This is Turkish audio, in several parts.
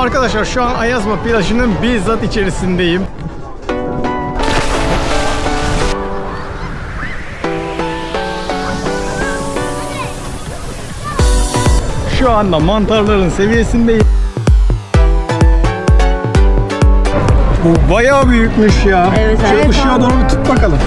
Arkadaşlar şu an Ayazma plajının bizzat içerisindeyim. Şu anda mantarların seviyesindeyim. Bu bayağı büyükmüş ya. Evet, Şu evet ışığa doğru bir tut bakalım.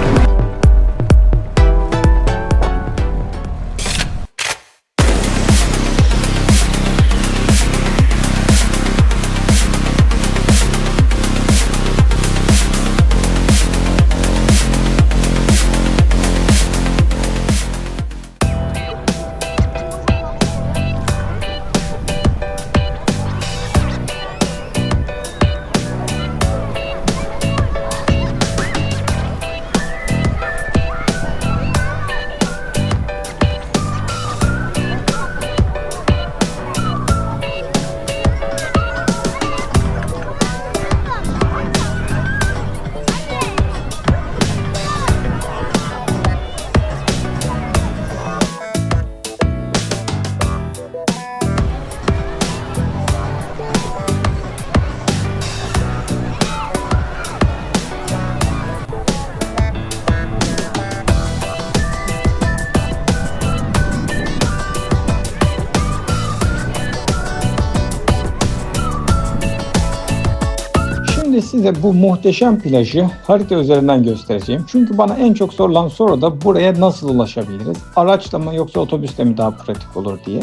Size bu muhteşem plajı harita üzerinden göstereceğim. Çünkü bana en çok sorulan soru da buraya nasıl ulaşabiliriz? Araçla mı yoksa otobüsle mi daha pratik olur diye.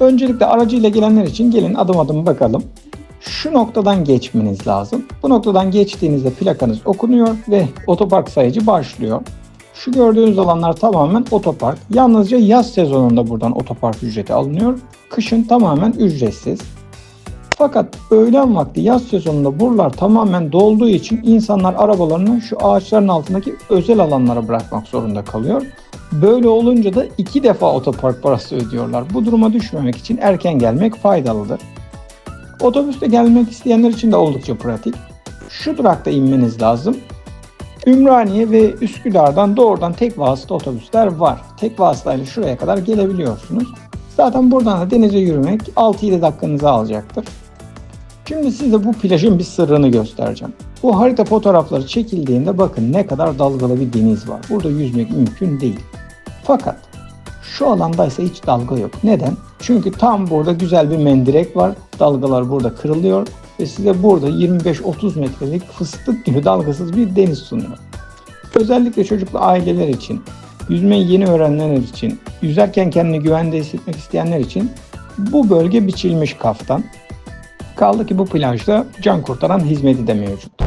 Öncelikle aracıyla gelenler için gelin adım adım bakalım. Şu noktadan geçmeniz lazım. Bu noktadan geçtiğinizde plakanız okunuyor ve otopark sayıcı başlıyor. Şu gördüğünüz alanlar tamamen otopark. Yalnızca yaz sezonunda buradan otopark ücreti alınıyor. Kışın tamamen ücretsiz. Fakat öğlen vakti yaz sezonunda buralar tamamen dolduğu için insanlar arabalarını şu ağaçların altındaki özel alanlara bırakmak zorunda kalıyor. Böyle olunca da iki defa otopark parası ödüyorlar. Bu duruma düşmemek için erken gelmek faydalıdır. Otobüste gelmek isteyenler için de oldukça pratik. Şu durakta inmeniz lazım. Ümraniye ve Üsküdar'dan doğrudan tek vasıta otobüsler var. Tek vasıtayla şuraya kadar gelebiliyorsunuz. Zaten buradan da denize yürümek 6-7 dakikanızı alacaktır. Şimdi size bu plajın bir sırrını göstereceğim. Bu harita fotoğrafları çekildiğinde bakın ne kadar dalgalı bir deniz var. Burada yüzmek mümkün değil. Fakat şu alandaysa hiç dalga yok. Neden? Çünkü tam burada güzel bir mendirek var. Dalgalar burada kırılıyor ve size burada 25-30 metrelik fıstık gibi dalgasız bir deniz sunuyor. Özellikle çocuklu aileler için, yüzmeyi yeni öğrenenler için, yüzerken kendini güvende hissetmek isteyenler için bu bölge biçilmiş kaftan. Kaldı ki bu plajda can kurtaran hizmeti de mevcut.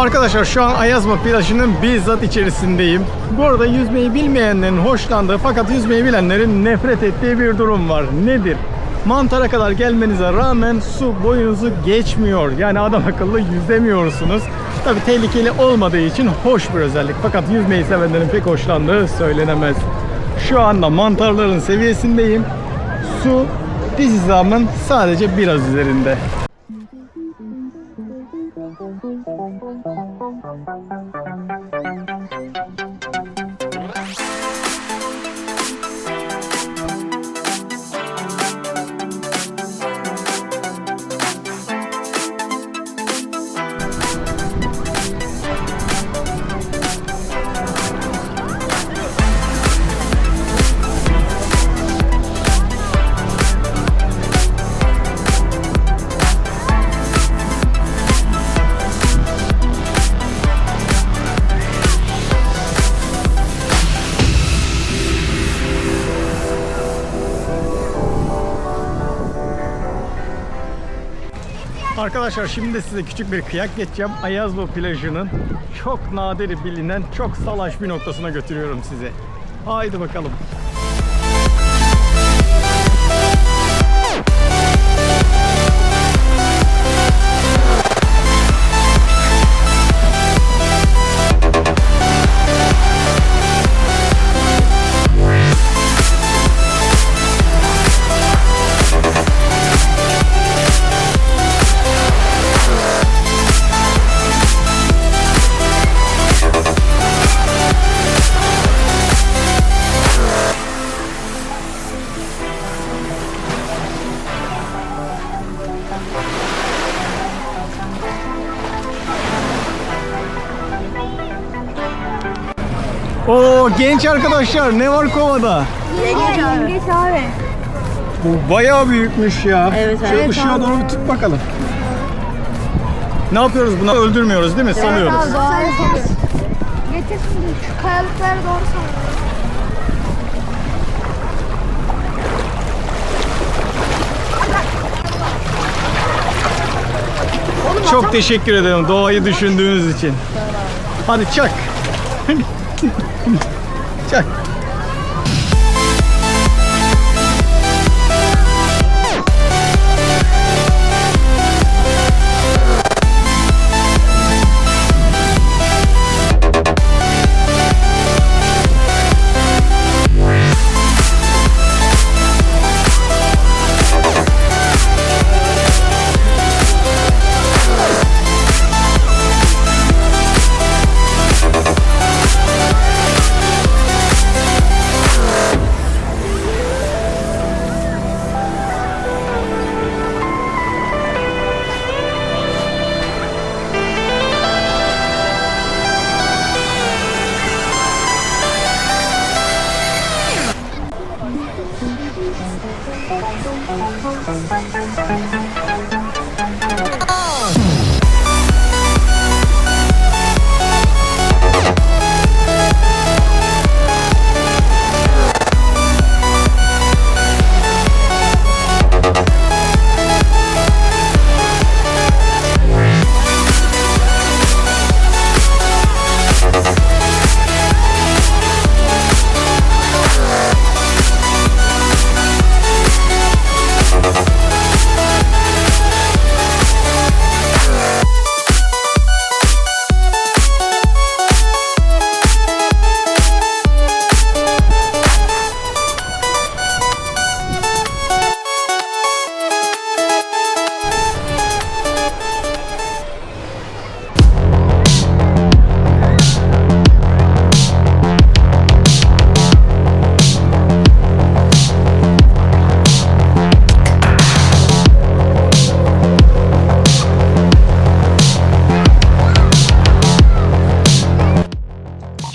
Arkadaşlar şu an Ayazma plajının bizzat içerisindeyim. Bu arada yüzmeyi bilmeyenlerin hoşlandığı fakat yüzmeyi bilenlerin nefret ettiği bir durum var. Nedir? Mantara kadar gelmenize rağmen su boyunuzu geçmiyor. Yani adam akıllı yüzemiyorsunuz. Tabi tehlikeli olmadığı için hoş bir özellik. Fakat yüzmeyi sevenlerin pek hoşlandığı söylenemez. Şu anda mantarların seviyesindeyim. Su diz hizamın sadece biraz üzerinde. Arkadaşlar şimdi size küçük bir kıyak geçeceğim. Ayazlı plajının çok nadir bilinen, çok salaş bir noktasına götürüyorum sizi. Haydi bakalım. Oo genç arkadaşlar ne var kovada? Yengeç abi. Yengeç abi. Bu bayağı büyükmüş ya. Evet, Şöyle evet ışığa abi. doğru bir tut bakalım. Ne yapıyoruz buna? Öldürmüyoruz değil mi? Salıyoruz. Evet abi doğaya salıyoruz. Getir şimdi şu kayalıklara doğru salıyoruz. Çok teşekkür ederim doğayı düşündüğünüz için. Hadi çak. çak.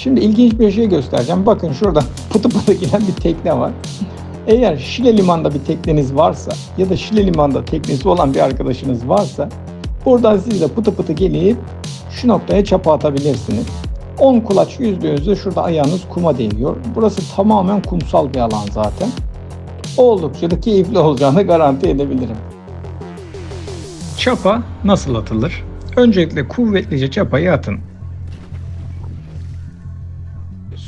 Şimdi ilginç bir şey göstereceğim. Bakın şurada pıtı pıtı giden bir tekne var. Eğer Şile Liman'da bir tekneniz varsa ya da Şile Liman'da teknesi olan bir arkadaşınız varsa buradan siz de pıtı pıtı gelip şu noktaya çapa atabilirsiniz. 10 kulaç yüzdüğünüzde şurada ayağınız kuma değiyor. Burası tamamen kumsal bir alan zaten. Oldukça da keyifli olacağını garanti edebilirim. Çapa nasıl atılır? Öncelikle kuvvetlice çapayı atın.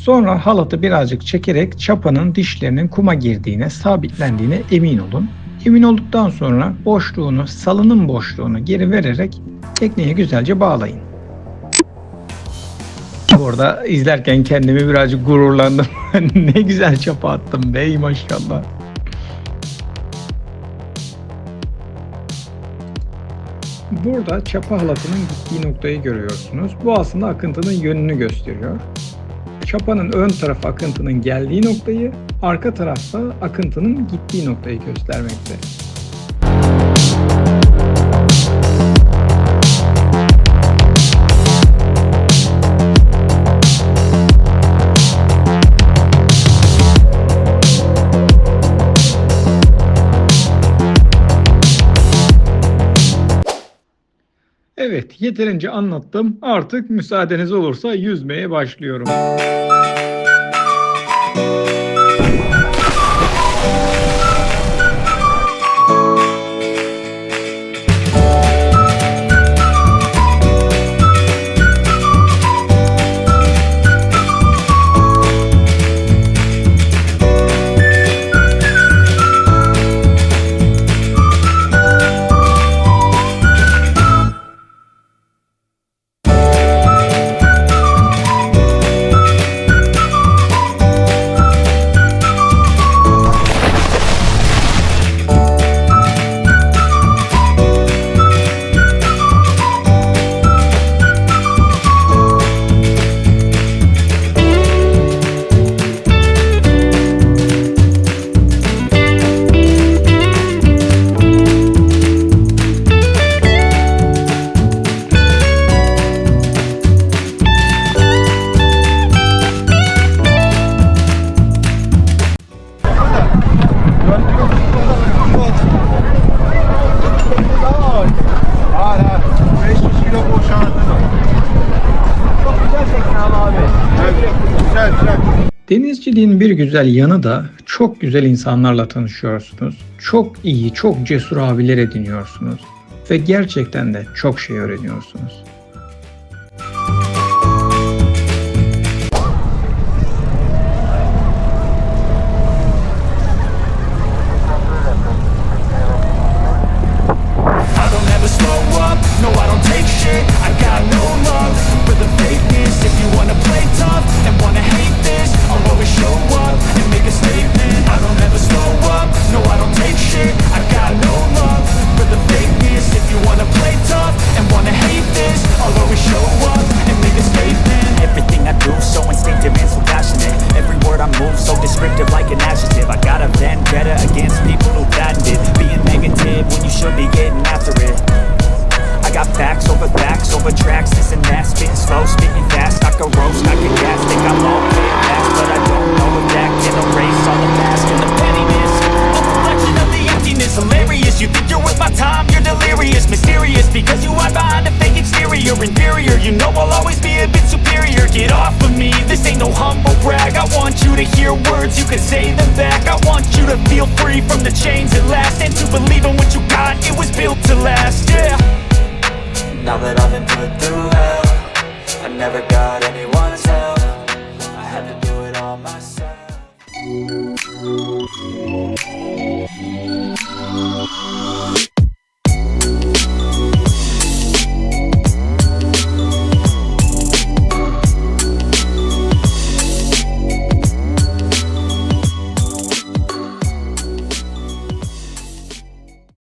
Sonra halatı birazcık çekerek çapanın dişlerinin kuma girdiğine, sabitlendiğine emin olun. Emin olduktan sonra boşluğunu, salının boşluğunu geri vererek tekneye güzelce bağlayın. Orada izlerken kendimi birazcık gururlandım. ne güzel çapa attım bey maşallah. Burada çapa halatının gittiği noktayı görüyorsunuz. Bu aslında akıntının yönünü gösteriyor. Çapanın ön tarafı akıntının geldiği noktayı, arka tarafta akıntının gittiği noktayı göstermekte. Evet, yeterince anlattım. Artık müsaadeniz olursa yüzmeye başlıyorum. Çiftçiliğin bir güzel yanı da çok güzel insanlarla tanışıyorsunuz. Çok iyi, çok cesur abiler ediniyorsunuz ve gerçekten de çok şey öğreniyorsunuz. been put through hell I never got it